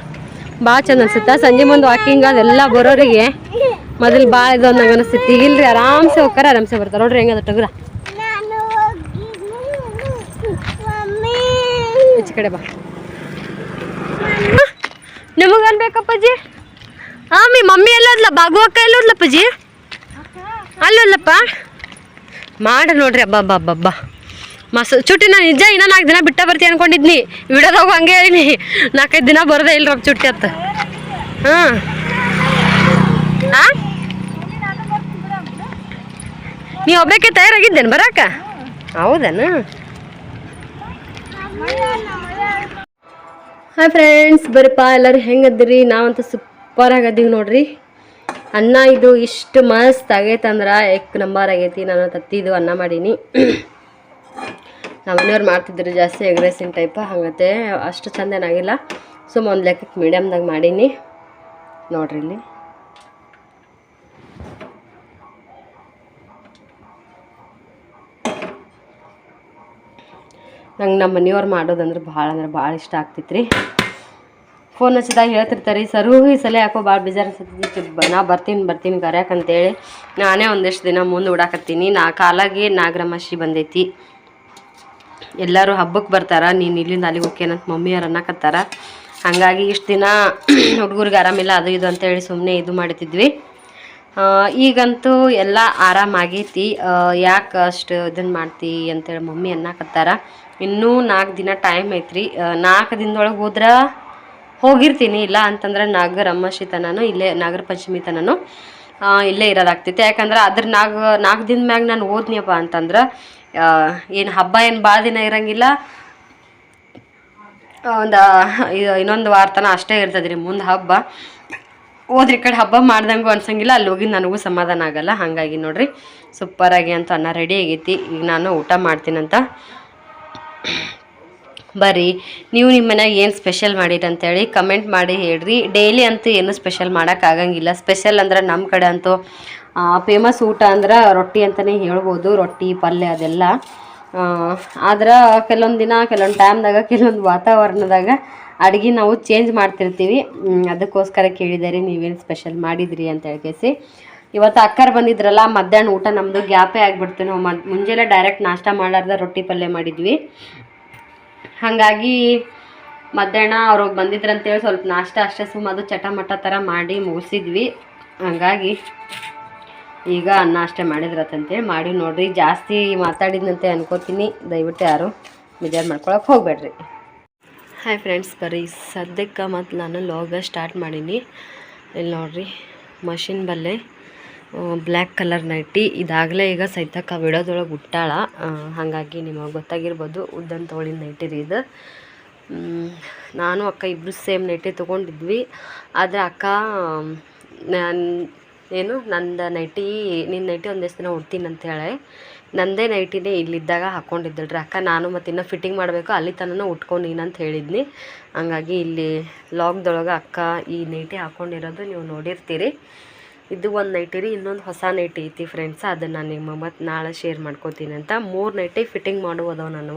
ಭಾಳ ಚಂದ ಅನ್ಸುತ್ತೆ? ಸಂಜೆ ಮುಂದೆ ವಾಕಿಂಗ್ ಅದೆಲ್ಲ ಬರೋರಿಗೆ ಮೊದಲು ಭಾಳ ಇದು ಅನ್ನಂಗೆ ಅನಿಸ್ತೈತಿ. ಇಲ್ರಿ, ಆರಾಮ್ಸೆ ಹೋಗ್ತಾರ, ಆರಾಮ್ಸೆ ಬರ್ತಾರೆ. ನೋಡ್ರಿ ಹೆಂಗದ ಟಗುರ. ಕಡೆ ಬಾ. ನಿಮಗೆ ಅನ್ಬೇಕಪ್ಪಜ್ಜಿ ಹಾಂ ಮೀ ಮಮ್ಮಿ ಎಲ್ಲೋದ್ಲ ಬಾಗು ಅಕ್ಕ ಎಲ್ಲೋದ್ಲಪ್ಪಾಜಿ ಅಲ್ಲಲ್ಲಪ್ಪ ಮಾಡ ನೋಡ್ರಿ ಅಬ್ಬಾ ಅಬ್ಬಾ ಮಸ್ ಚುಟ್ಟಿ ನಾನು ನಿಜ ಇನ್ನೂ ನಾಲ್ಕು ದಿನ ಬಿಟ್ಟ ಬರ್ತೀನಿ ಅನ್ಕೊಂಡಿದ್ನಿ. ವಿಡೋದಾಗ ಹಂಗೆ ಹೇಳಿನಿ ನಾಲ್ಕೈದು ದಿನ ಬರೋದೇ ಇಲ್ಲ ರೊಕ್ಕ ಚುಟ್ಟಿ ಅತ್ತ. ಹಾಂ. ಹಾಂ ನೀ ಒಬ್ಬಕ್ಕೆ ತಯಾರಾಗಿದ್ದೇನೆ ಬರಾಕ? ಹೌದನ? ಹಾಯ್ ಫ್ರೆಂಡ್ಸ್ ಬರಪ್ಪ ಎಲ್ಲರೂ ಹೆಂಗದ್ರಿ ನಾವಂತೂ ಸೂಪರ್ ಆಗದೀವಿ ನೋಡ್ರಿ. ಅನ್ನ ಇದು ಇಷ್ಟು ಮಸ್ತ್ ಆಗೈತಂದ್ರೆ ಎಕ್ ನಂಬರ್ ಆಗೈತಿ. ನಾನು ತತ್ತಿದು ಅನ್ನ ಮಾಡೀನಿ. ನಮ್ಮ ಮನೆಯವ್ರು ಮಾಡ್ತಿದ್ರು ಜಾಸ್ತಿ ಎಗ್ ರೈಸಿನ ಟೈಪ್ ಹಂಗತ್ತೆ. ಅಷ್ಟು ಚಂದ ಏನಾಗಿಲ್ಲ ಸುಮ್ಮ ಒಂದು ಲೆಕ್ಕಕ್ಕೆ ಮೀಡಿಯಮ್ದಾಗ ಮಾಡೀನಿ. ನೋಡ್ರಿ ಇಲ್ಲಿ. ನಂಗೆ ನಮ್ಮ ಮನೆಯವ್ರು ಮಾಡೋದಂದ್ರೆ ಭಾಳ ಅಂದ್ರೆ ಭಾಳ ಇಷ್ಟ ಆಗ್ತಿತ್ರಿ. ಫೋನ್ ಹಚ್ಚಿದಾಗ ಹೇಳ್ತಿರ್ತಾರೆ, ಸರು, ಈ ಸಲ ಯಾಕೋ ಭಾಳ ಬೇಜಾರು ಅನ್ಸತ್ತೈತಿ ನಾ ಬರ್ತೀನಿ ಬರ್ತೀನಿ ಕರ್ಯಾಕಂತೇಳಿ ನಾನೇ ಒಂದಿಷ್ಟು ದಿನ ಮುಂದೆ ಉಡಾಕತ್ತೀನಿ. ನಾ ಕಾಲಾಗಿ ನಾಗರಮಾಶಿ ಬಂದೈತಿ. ಎಲ್ಲರೂ ಹಬ್ಬಕ್ಕೆ ಬರ್ತಾರೆ, ನೀನು ಇಲ್ಲಿಂದ ಅಲ್ಲಿಗೆ ಹೋಗ್ಯನಂತ ಮಮ್ಮಿಯವ್ರು ಅನ್ನಕತ್ತಾರ. ಹಾಗಾಗಿ ಇಷ್ಟು ದಿನ ಹುಡುಗರಿಗೆ ಆರಾಮಿಲ್ಲ, ಅದು ಇದು ಅಂತೇಳಿ ಸುಮ್ಮನೆ ಇದು ಮಾಡ್ತಿದ್ವಿ. ಈಗಂತೂ ಎಲ್ಲ ಆರಾಮಾಗೈತಿ ಯಾಕೆ ಅಷ್ಟು ಇದನ್ನು ಮಾಡ್ತಿ ಅಂತೇಳಿ ಮಮ್ಮಿ ಅನ್ನಕತ್ತಾರ. ಇನ್ನೂ ನಾಲ್ಕು ದಿನ ಟೈಮ್ ಐತ್ರಿ. ನಾಲ್ಕು ದಿನದೊಳಗೆ ಹೋದ್ರೆ ಹೋಗಿರ್ತೀನಿ, ಇಲ್ಲ ಅಂತಂದ್ರೆ ನಾಗರ ತನನು ಇಲ್ಲೇ ನಾಗರ ಪಂಚಮಿ ತನನು ಇಲ್ಲೇ ಇರೋದಾಗ್ತೈತಿ. ಯಾಕಂದ್ರೆ ಅದ್ರ ನಾಲ್ಕು ನಾಲ್ಕು ದಿನ ಮ್ಯಾಗ ನಾನು ಓದ್ನಿಯಪ್ಪ ಅಂತಂದ್ರೆ ಏನು ಹಬ್ಬ ಏನು ಭಾಳ ದಿನ ಇರಂಗಿಲ್ಲ. ಒಂದು ಇನ್ನೊಂದು ವಾರ ತನಕ ಅಷ್ಟೇ ಇರ್ತದೆ ರೀ ಮುಂದೆ ಹಬ್ಬ. ಹೋದ್ರಿ ಕಡೆ ಹಬ್ಬ ಮಾಡ್ದಂಗೂ ಅನ್ಸಂಗಿಲ್ಲ, ಅಲ್ಲಿ ಹೋಗಿ ನನಗೂ ಸಮಾಧಾನ ಆಗಲ್ಲ, ಹಾಗಾಗಿ ನೋಡ್ರಿ ಸೂಪರಾಗಿ ಅಂತ ಅನ್ನ ರೆಡಿ ಆಗೈತಿ. ಈಗ ನಾನು ಊಟ ಮಾಡ್ತೀನಂತ. ಬರ್ರಿ, ನೀವು ನಿಮ್ಮ ಮನೆಯಾಗ ಏನು ಸ್ಪೆಷಲ್ ಮಾಡಿರಿ ಅಂತೇಳಿ ಕಮೆಂಟ್ ಮಾಡಿ ಹೇಳ್ರಿ. ಡೈಲಿ ಅಂತೂ ಏನು ಸ್ಪೆಷಲ್ ಮಾಡೋಕ್ಕಾಗಂಗಿಲ್ಲ ಸ್ಪೆಷಲ್ ಅಂದ್ರೆ ನಮ್ಮ ಕಡೆ ಅಂತೂ ಫೇಮಸ್ ಊಟ ಅಂದ್ರೆ ರೊಟ್ಟಿ ಅಂತಲೇ ಹೇಳ್ಬೋದು. ರೊಟ್ಟಿ, ಪಲ್ಯ ಅದೆಲ್ಲ. ಆದ್ರೆ ಕೆಲವೊಂದು ದಿನ, ಕೆಲವೊಂದು ಟೈಮ್ದಾಗ ಕೆಲವೊಂದು ವಾತಾವರಣದಾಗ ಅಡುಗೆ ನಾವು ಚೇಂಜ್ ಮಾಡ್ತಿರ್ತೀವಿ. ಅದಕ್ಕೋಸ್ಕರ ಕೇಳಿದಾರೆ ನೀವೇನು ಸ್ಪೆಷಲ್ ಮಾಡಿದ್ರಿ ಅಂತ ಹೇಳ್ಕೇಸಿ ಇವತ್ತು ಅಕ್ಕರ್ ಬಂದಿದ್ರಲ್ಲ, ಮಧ್ಯಾಹ್ನ ಊಟ ನಮ್ಮದು ಗ್ಯಾಪೇ ಆಗಿಬಿಡ್ತು. ನಾವು ಮುಂಜಾನೆ ಡೈರೆಕ್ಟ್ ನಾಷ್ಟ ಮಾಡಾರ್ದ ರೊಟ್ಟಿ ಪಲ್ಯ ಮಾಡಿದ್ವಿ. ಹಾಗಾಗಿ ಮಧ್ಯಾಹ್ನ ಅವ್ರು ಬಂದಿದ್ರಂತೇಳಿ ಸ್ವಲ್ಪ ನಾಷ್ಟ, ಅಷ್ಟೇ ಸುಮ್ಮ ಅದು ಚಟಮಟ ಥರ ಮಾಡಿ ಮುಗಿಸಿದ್ವಿ. ಹಾಗಾಗಿ ಈಗ ಅನ್ನ ಅಷ್ಟೇ ಮಾಡಿದ್ರತ್ತಂತೇಳಿ ಮಾಡಿ ನೋಡ್ರಿ. ಜಾಸ್ತಿ ಮಾತಾಡಿದ್ನಂತೆ ಅನ್ಕೋತೀನಿ. ದಯವಿಟ್ಟು ಯಾರು ಬೇಜಾರು ಮಾಡ್ಕೊಳಕ್ಕೆ ಹೋಗ್ಬೇಡ್ರಿ. ಹಾಯ್ ಫ್ರೆಂಡ್ಸ್ ಬರ್ರಿ ಸದ್ಯಕ್ಕೆ ಮತ್ತು ನಾನು ಲಾಗ ಸ್ಟಾರ್ಟ್ ಮಾಡೀನಿ. ಇಲ್ಲಿ ನೋಡ್ರಿ, ಮಷಿನ್ ಬಲ್ಲೆ ಬ್ಲ್ಯಾಕ್ ಕಲರ್ ನೈಟಿ. ಇದಾಗಲೇ ಈಗ ಸೈತಕ್ಕ ವಿಡೋದೊಳಗೆ ಹುಟ್ಟಾಳ. ಹಾಗಾಗಿ ನಿಮಗೆ ಗೊತ್ತಾಗಿರ್ಬೋದು ಉದ್ದನ್ ತೋಳಿನ ನೈಟಿ ರೀ ಇದು ನಾನು ಅಕ್ಕ ಇಬ್ಬರು ಸೇಮ್ ನೈಟಿ ತೊಗೊಂಡಿದ್ವಿ. ಆದರೆ ಅಕ್ಕ, ನಾನು, ಏನು, ನಂದು ನೈಟಿ ನಿನ್ನ ನೈಟಿ ಒಂದಿಷ್ಟು ದಿನ ಉಡ್ತೀನಿ ಅಂತ ಹೇಳಿ. ನಂದೇ ನೈಟಿನೇ ಇಲ್ಲಿದ್ದಾಗ ಹಾಕ್ಕೊಂಡಿದ್ದಳ್ರಿ ಅಕ್ಕ. ನಾನು ಮತ್ತು ಇನ್ನೂ ಫಿಟ್ಟಿಂಗ್ ಮಾಡಬೇಕು, ಅಲ್ಲಿ ತನನ ಉಟ್ಕೊಂಡು ನೀನು ಅಂತ ಹೇಳಿದ್ನಿ. ಹಂಗಾಗಿ ಇಲ್ಲಿ ಲಾಗ್ದೊಳಗೆ ಅಕ್ಕ ಈ ನೈಟಿ ಹಾಕ್ಕೊಂಡಿರೋದು ನೀವು ನೋಡಿರ್ತೀರಿ. ಇದು ಒಂದು ನೈಟಿ ರೀ ಇನ್ನೊಂದು ಹೊಸ ನೈಟಿ ಐತಿ ಫ್ರೆಂಡ್ಸ್ ಅದನ್ನು ನಾನು ನಿಮ್ಮ ಮತ್ತು ನಾಳೆ ಶೇರ್ ಮಾಡ್ಕೋತೀನಿ ಅಂತ. ಮೂರು ನೈಟಿ ಫಿಟ್ಟಿಂಗ್ ಮಾಡುವುದವ ನಾನು.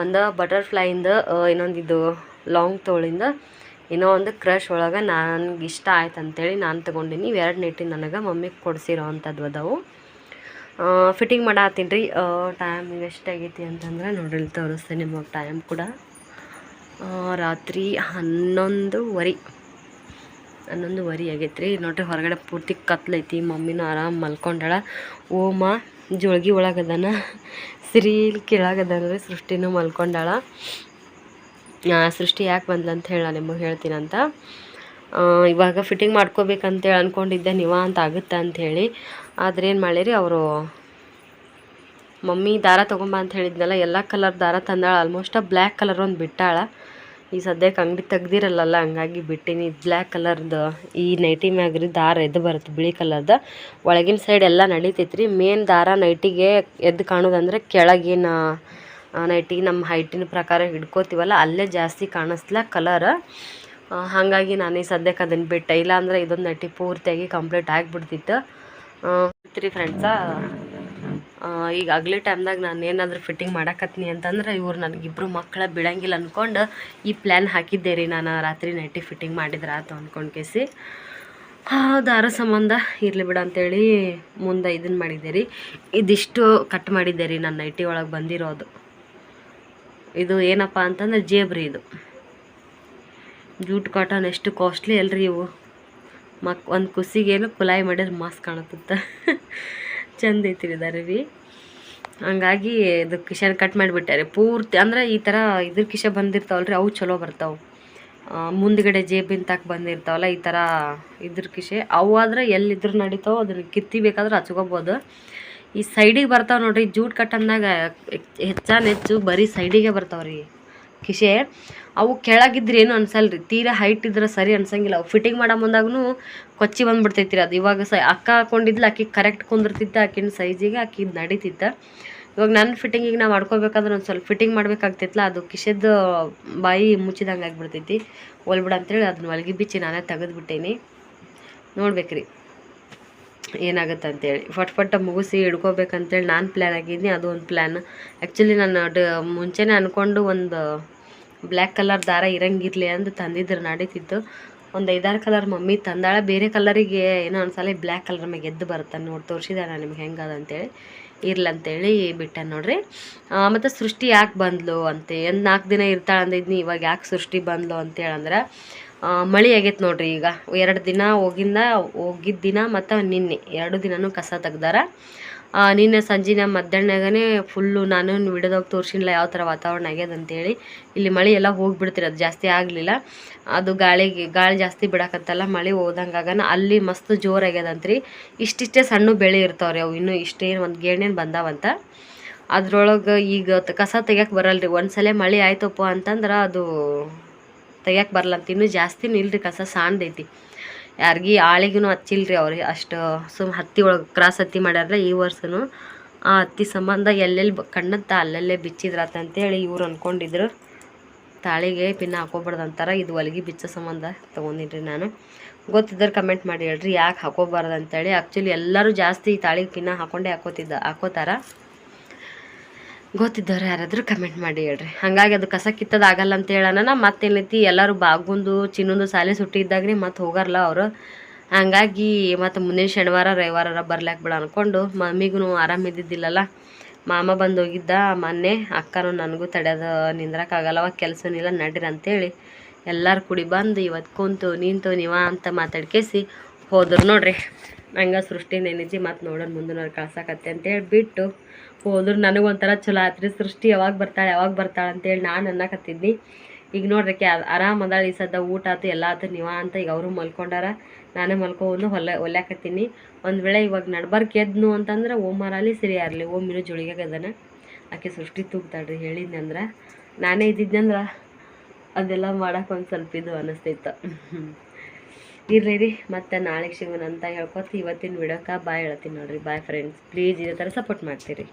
ಒಂದು ಬಟರ್ಫ್ಲೈಯಿಂದ ಇನ್ನೊಂದು ಇದು ಲಾಂಗ್ ತೋಳಿಂದ ಏನೋ ಒಂದು ಕ್ರಶ್ ಒಳಗೆ ನನಗೆ ಇಷ್ಟ ಆಯ್ತು ಅಂತೇಳಿ ನಾನು ತೊಗೊಂಡಿನಿ. ಎರಡು ನೈಟಿ ನನಗೆ ಮಮ್ಮಿಗೆ ಕೊಡಿಸಿರೋ ಅಂಥದ್ದು ಅದಾವು. ಫಿಟ್ಟಿಂಗ್ ಮಾಡತ್ತೀನಿ ರೀ ಟೈಮ್ ಎಷ್ಟಾಗೈತಿ ಅಂತಂದ್ರೆ ನೋಡ್ರಿ ತೋರಿಸ್ತೀನಿ ನಿಮಗೆ ಟೈಮ್ ಕೂಡ. ರಾತ್ರಿ ಹನ್ನೊಂದುವರೆ. ಹನ್ನೊಂದುವರೆ ಆಗೈತೆ ರೀ ನೋಡ್ರಿ, ಹೊರಗಡೆ ಪೂರ್ತಿ ಕತ್ಲೈತಿ. ಮಮ್ಮಿನೂ ಆರಾಮ್ ಮಲ್ಕೊಂಡಾಳ. ಓಮ, ಜೋಳ್ಗಿ ಒಳಗದನ. ಸಿರೀಲ್ ಕೆಳಗದಾನ ರೀ ಸೃಷ್ಟಿನೂ ಮಲ್ಕೊಂಡಾಳ. ಸೃಷ್ಟಿ ಯಾಕೆ ಬಂದ್ಲ ಅಂತ ಹೇಳ ನಿಮಗೆ ಹೇಳ್ತೀನಂತ. ಇವಾಗ ಫಿಟ್ಟಿಂಗ್ ಮಾಡ್ಕೋಬೇಕಂತೇಳಿ ಅಂದ್ಕೊಂಡಿದ್ದೆ ನೀವ ಅಂತ ಆಗುತ್ತಾ ಅಂಥೇಳಿ ಆದ್ರೆ ಏನು ಮಾಡಿರಿ ಅವರು ಮಮ್ಮಿ ದಾರ ತೊಗೊಂಬ ಅಂತ ಹೇಳಿದ್ನಲ್ಲ, ಎಲ್ಲ ಕಲರ್ ದಾರ ತಂದಾಳ. ಆಲ್ಮೋಸ್ಟ್ ಬ್ಲ್ಯಾಕ್ ಕಲರ್ ಒಂದು ಬಿಟ್ಟಾಳ. ಈ ಸದ್ಯಕ್ಕೆ ಅಂಗಡಿ ತೆಗ್ದಿರಲ್ಲಲ್ಲ, ಹಂಗಾಗಿ ಬಿಟ್ಟಿನಿ. ಬ್ಲ್ಯಾಕ್ ಕಲರ್ದು ಈ ನೈಟಿ ಮ್ಯಾಗ್ರಿ ದಾರ ಎದ್ದು ಬರುತ್ತೆ, ಬಿಳಿ ಕಲರ್ದು ಒಳಗಿನ ಸೈಡ್ ಎಲ್ಲ ನಡೀತೈತ್ರಿ. ಮೇನ್ ದಾರ ನೈಟಿಗೆ ಎದ್ದು ಕಾಣೋದಂದ್ರೆ ಕೆಳಗಿನ ನೈಟಿಗೆ ನಮ್ಮ ಹೈಟಿನ ಪ್ರಕಾರ ಹಿಡ್ಕೋತೀವಲ್ಲ, ಅಲ್ಲೇ ಜಾಸ್ತಿ ಕಾಣಿಸ್ಲ ಕಲರ್ ಹಾಗಾಗಿ ನಾನು ಈ ಸದ್ಯಕ್ಕೆ ಅದನ್ನು ಬಿಟ್ಟೆ. ಇಲ್ಲಾಂದ್ರೆ ಇದೊಂದು ನೈಟಿ ಪೂರ್ತಿಯಾಗಿ ಕಂಪ್ಲೀಟ್ ಆಗಿಬಿಡ್ತಿತ್ತು. ರೀ ಫ್ರೆಂಡ್ಸ ಈಗ ಅಗ್ಲಿ ಟೈಮ್ದಾಗ ನಾನು ಏನಾದರೂ ಫಿಟ್ಟಿಂಗ್ ಮಾಡಕತ್ತೀನಿ ಅಂತಂದ್ರೆ ಇವ್ರು ನನಗಿಬ್ರು ಮಕ್ಕಳ ಬಿಡಂಗಿಲ್ಲ ಅಂದ್ಕೊಂಡು ಈ ಪ್ಲ್ಯಾನ್ ಹಾಕಿದ್ದೆ ರೀ ನಾನು ರಾತ್ರಿ ನೈಟಿ ಫಿಟ್ಟಿಂಗ್ ಮಾಡಿದ್ರೆ ಆತು ಅಂದ್ಕೊಂಡು ಕೇಸಿ. ದಾರ ಸಂಬಂಧ ಇರಲಿ ಬಿಡ ಅಂತೇಳಿ ಮುಂದೆ ಇದನ್ನು ಮಾಡಿದ್ದೆ ರೀ. ಇದಿಷ್ಟು ಕಟ್ ಮಾಡಿದ್ದೆ ರೀ ನಾನು ನೈಟಿ ಒಳಗೆ ಬಂದಿರೋದು. ಇದು ಏನಪ್ಪ ಅಂತಂದ್ರೆ ಜೇಬ್ರಿ ಇದು. ಜೂಟ್ ಕಾಟನ್ ಎಷ್ಟು ಕಾಸ್ಟ್ಲಿ ಅಲ್ರಿ ಇವು. ಮಕ್ ಒಂದು ಕುಸಿಗೇನು ಕುಲಾಯಿ ಮಾಡಿದ್ರೆ ಮಾಸ್ಕ್ ಕಾಣತ್ತತ್ತ ಚಂದ ಐತ್ರಿ ಇದಾರೆ ರೀ ಹಂಗಾಗಿ ಇದು ಕಿಶನ್ ಕಟ್ ಮಾಡಿಬಿಟ್ಟಾರೆ. ಪೂರ್ತಿ ಅಂದ್ರೆ ಈ ಥರ ಇದ್ರ ಕಿಶ ಬಂದಿರ್ತಾವಲ್ರಿ, ಅವು ಚಲೋ ಬರ್ತಾವೆ. ಮುಂದ್ಗಡೆ ಜೇಬಿನ ತಕ್ಕ ಬಂದಿರ್ತಾವಲ್ಲ, ಈ ಥರ ಇದ್ರ ಕಿಶೆ. ಅವು ಆದ್ರೆ ಎಲ್ಲಿದ್ರು ನಡೀತಾವೋ, ಅದನ್ನು ಕಿತ್ತಿ ಬೇಕಾದ್ರೆ ಹಚ್ಕೋಬೋದು. ಈ ಸೈಡಿಗೆ ಬರ್ತಾವೆ ನೋಡ್ರಿ, ಜೂಟ್ ಕಟ್ಟನ್ದಾಗ ಹೆಚ್ಚಾನ ಹೆಚ್ಚು ಬರೀ ಸೈಡಿಗೆ ಬರ್ತಾವ್ರಿ. ಕಿಶೆ ಅವು ಕೆಳಗಿದ್ರೆ ಏನು ಅನ್ಸಲ್ರಿ? ತೀರಾ ಹೈಟ್ ಇದ್ರೆ ಸರಿ ಅನ್ಸಂಗಿಲ್ಲ. ಅವು ಫಿಟ್ಟಿಂಗ್ ಮಾಡೋ ಮುಂದಾಗೂ ಕೊಚ್ಚಿ ಬಂದ್ಬಿಡ್ತೈತಿ ಅದು. ಇವಾಗ ಸ, ಅಕ್ಕ ಹಾಕೊಂಡಿದ್ಲು, ಆಕಿ ಕರೆಕ್ಟ್ ಕುಂದಿರ್ತಿದ್ದ, ಆಕಿನ ಸೈಜಿಗೆ ಆಕಿ ನಡೀತಿದ್ದ. ಇವಾಗ ನನ್ನ ಫಿಟ್ಟಿಂಗಿಗೆ ನಾವು ಮಾಡ್ಕೋಬೇಕಾದ್ರೆ ಒಂದು ಸ್ವಲ್ಪ ಫಿಟ್ಟಿಂಗ್ ಮಾಡ್ಬೇಕಾಗ್ತೈತಲ್ಲ ಅದು ಕಿಶೆದ್ದು ಬಾಯಿ ಮುಚ್ಚಿದಂಗೆ ಆಗಿಬಿಡ್ತೈತಿ. ಒಲ್ಬಿಡ ಅಂತೇಳಿ ಅದನ್ನ ಒಳಗೆ ಬಿಚ್ಚಿ ನಾನೇ ತೆಗೆದ್ಬಿಟ್ಟೇನಿ. ನೋಡ್ಬೇಕ್ರಿ ಏನಾಗುತ್ತೆ ಅಂತೇಳಿ. ಫಟ್ ಫಟ್ ಮುಗಿಸಿ ಹಿಡ್ಕೋಬೇಕಂತೇಳಿ ನಾನು ಪ್ಲ್ಯಾನ್ ಆಗಿದ್ದೀನಿ ಅದು ಒಂದು ಪ್ಲ್ಯಾನ್ ಆ್ಯಕ್ಚುಲಿ ನಾನು ಡ, ಮುಂಚೆನೇ ಅಂದ್ಕೊಂಡು ಒಂದು ಬ್ಲ್ಯಾಕ್ ಕಲರ್ ದಾರ ಇರಂಗಿರಲಿ ಅಂತ ತಂದಿದ್ರು ನಡೀತಿತ್ತು. ಒಂದು ಐದಾರು ಕಲರ್ ಮಮ್ಮಿ ತಂದಾಳೆ. ಬೇರೆ ಕಲರಿಗೆ ಏನೋ ಒಂದ್ಸಲ ಬ್ಲ್ಯಾಕ್ ಕಲರ್ ಮ್ಯಾಗೆ ಎದ್ದು ಬರುತ್ತೆ ನೋಡಿ ತೋರಿಸಿದೆ ನಾನು ನಿಮ್ಗೆ ಹೆಂಗದ ಅಂತೇಳಿ. ಇರ್ಲಂತೇಳಿ ಬಿಟ್ಟೆ ನೋಡ್ರಿ. ಮತ್ತು ಸೃಷ್ಟಿ ಯಾಕೆ ಬಂದ್ಲು ಅಂತ? ಒಂದು ನಾಲ್ಕು ದಿನ ಇರ್ತಾಳೆ ಅಂದಿದ್ನಿ, ಇವಾಗ ಯಾಕೆ ಸೃಷ್ಟಿ ಬಂದ್ಲು ಅಂತೇಳಂದ್ರೆ ಮಳೆ ಆಗೈತೆ ನೋಡ್ರಿ ಈಗ. ಎರಡು ದಿನ ಹೋಗಿಂದ ಹೋಗಿದ್ದ ದಿನ ಮತ್ತು ನಿನ್ನೆ, ಎರಡು ದಿನನೂ ಕಸ ತೆಗ್ದಾರ. ನಿನ್ನೆ ಸಂಜಿನ ಮಧ್ಯಾಹ್ನಗನೇ ಫುಲ್ಲು ನಾನು ವಿಡಿಯೋದಾಗ ತೋರಿಸಿಲ್ಲ ಯಾವ ಥರ ವಾತಾವರಣ ಆಗ್ಯದ ಅಂತೇಳಿ. ಇಲ್ಲಿ ಮಳೆ ಎಲ್ಲ ಹೋಗ್ಬಿಡ್ತಿರೋದು ಜಾಸ್ತಿ ಆಗಲಿಲ್ಲ. ಅದು ಗಾಳಿಗೆ, ಗಾಳಿ ಜಾಸ್ತಿ ಬಿಡಕತ್ತಲ್ಲ, ಮಳೆ ಹೋದಂಗಾಗನ ಅಲ್ಲಿ ಮಸ್ತ್ ಜೋರಾಗ್ಯದಂತ್ರಿ ಇಷ್ಟಿಷ್ಟೇ ಸಣ್ಣ ಬೆಳೆ ಇರ್ತಾವ್ರಿ ಅವು, ಇನ್ನೂ ಇಷ್ಟೇನು ಒಂದು ಗೇಣೇನು ಬಂದಾವಂತ ಅದ್ರೊಳಗೆ ಈಗ ಕಸ ತೆಗಿಯಕ್ಕೆ ಬರಲ್ರಿ. ಒಂದ್ಸಲ ಮಳೆ ಆಯ್ತಪ್ಪ ಅಂತಂದ್ರೆ ಅದು ತೆಗಿಯಕ್ಕೆ ಬರಲ್ಲಂತ, ಇನ್ನೂ ಜಾಸ್ತಿನೂ ಇಲ್ರಿ ಕಸ ಸಾಣ್ದೈತಿ ಯಾರಿಗಿ ಆಳಿಗೂ ಹಚ್ಚಿಲ್ರಿ ಅವ್ರಿಗೆ. ಅಷ್ಟು ಸುಮ್ ಹತ್ತಿ ಒಳಗೆ ಕ್ರಾಸ್ ಹತ್ತಿ ಮಾಡ್ಯಾರ ಈ ವರ್ಷನೂ. ಆ ಹತ್ತಿ ಸಂಬಂಧ ಎಲ್ಲೆಲ್ಲಿ ಕಣ್ಣತ್ತ ಅಲ್ಲೆಲ್ಲೇ ಬಿಚ್ಚಿದ್ರಾತ ಅಂತೇಳಿ ಇವ್ರು ಅಂದ್ಕೊಂಡಿದ್ರು ತಾಳಿಗೆ ಪಿನ್ನ ಹಾಕೋಬಾರ್ದು ಅಂತಾರ. ಇದು ಹೊಲಿಗೆ ಬಿಚ್ಚೋ ಸಂಬಂಧ ತೊಗೊಂಡಿನಿ ನಾನು. ಗೊತ್ತಿದ್ರೆ ಕಮೆಂಟ್ ಮಾಡಿ ಹೇಳ್ರಿ ಯಾಕೆ ಹಾಕೋಬಾರ್ದು ಅಂತೇಳಿ. ಆ್ಯಕ್ಚುಲಿ ಎಲ್ಲರೂ ಜಾಸ್ತಿ ತಾಳಿಗೆ ಪಿನ್ನ ಹಾಕೊಂಡೇ ಹಾಕೋತಿದ್ದ ಹಾಕೋತಾರ. ಗೊತ್ತಿದ್ದವ್ರು ಯಾರಾದರೂ ಕಮೆಂಟ್ ಮಾಡಿ ಹೇಳ್ರಿ. ಹಾಗಾಗಿ ಅದು ಕಸ ಕಿತ್ತದಾಗಲ್ಲ ಅಂತ ಹೇಳೋಣ. ಮತ್ತೇನೈತಿ, ಎಲ್ಲರೂ ಬಾಗುಂದು, ಚಿನ್ನೊಂದು ಸಾಲೆ ಸುಟ್ಟಿ ಇದ್ದಾಗ್ರಿ ಮತ್ತೆ ಹೋಗಾರಲ್ಲ ಅವರು. ಹಾಗಾಗಿ ಮತ್ತು ಮುಂದಿನ ಶನಿವಾರ, ರವಿವಾರ ಬರ್ಲಾಕ್ ಬಿಡ ಅಂದ್ಕೊಂಡು ಮಮ್ಮಿಗೂ ಆರಾಮಿದ್ದಿದ್ದಿಲ್ಲಲ್ಲ ಮಾಮ ಬಂದು ಹೋಗಿದ್ದ ಮೊನ್ನೆ, ಅಕ್ಕನೂ ನನಗೂ ತಡೆಯೋದು ನಿಂದ್ರಕ್ಕಾಗಲ್ಲವ ಕೆಲಸನಿಲ್ಲ ನಡೀರಿ ಅಂತೇಳಿ ಎಲ್ಲರೂ ಕುಡಿ ಬಂದು ಇವತ್ತು ಕುಂತು, ನಿಂತು, ನೀವ ಅಂತ ಮಾತಾಡ್ಕೇಸಿ ಹೋದ್ರು ನೋಡ್ರಿ. ಹಂಗೆ ಸೃಷ್ಟಿ ನೆನೆಜಿ ಮತ್ತು ನೋಡೋಣ ಮುಂದಿನವ್ರು ಕಳ್ಸಕತ್ತೆ ಅಂತೇಳಿ ಬಿಟ್ಟು ಹೋದ್ರು ನನಗೊಂಥರ ಚಲೋ ಆತ್ರಿ ಸೃಷ್ಟಿ ಯಾವಾಗ ಬರ್ತಾಳೆ ಯಾವಾಗ ಬರ್ತಾಳೆ ಅಂತೇಳಿ ನಾನು ಅನ್ನಕತ್ತಿದ್ನಿ. ಈಗ ನೋಡ್ರಿಕೆ ಆರಾಮ್ ಅದಾಳ ಈ ಸದ್ದ ಊಟ ಆತು, ಎಲ್ಲ ಆತು, ನೀವ ಅಂತ ಈಗ ಅವರು ಮಲ್ಕೊಂಡಾರ. ನಾನೇ ಮಲ್ಕೊಂಡು ಹೊಲ ಹೊಲ್ಯಾಕತ್ತೀನಿ. ಒಂದು ವೇಳೆ ಇವಾಗ ನಡ್ಬರ್ಕ್ ಎದ್ನು ಅಂತಂದ್ರೆ ಓಮರಲ್ಲಿ ಸಿರಿ ಓಮ್ ಓಮಿನೂ ಜುಳಿಗಾಗದನ ಆಕೆ ಸೃಷ್ಟಿ ತೂಗ್ತಾಳ್ರಿ ಹೇಳಿದ್ನಿ ಅಂದ್ರೆ. ನಾನೇ ಇದ್ದಿದ್ನಂದ್ರೆ ಅದೆಲ್ಲ ಮಾಡೋಕೆ ಒಂದು ಸ್ವಲ್ಪ ಇದು ಅನ್ನಿಸ್ತೈತೆ ಇರಲಿ ರೀ, ಮತ್ತೆ ನಾಳೆ ಸಿಗೋಣ ಅಂತ ಹೇಳ್ಕೊತ ಇವತ್ತಿನ ವಿಡಿಯೋಕ್ಕೆ ಬಾಯ್ ಹೇಳ್ತೀನಿ ನೋಡಿರಿ, ಬಾಯ್ ಫ್ರೆಂಡ್ಸ್ ಪ್ಲೀಸ್ ಇದೇ ಥರ ಸಪೋರ್ಟ್ ಮಾಡ್ತೀರಿ.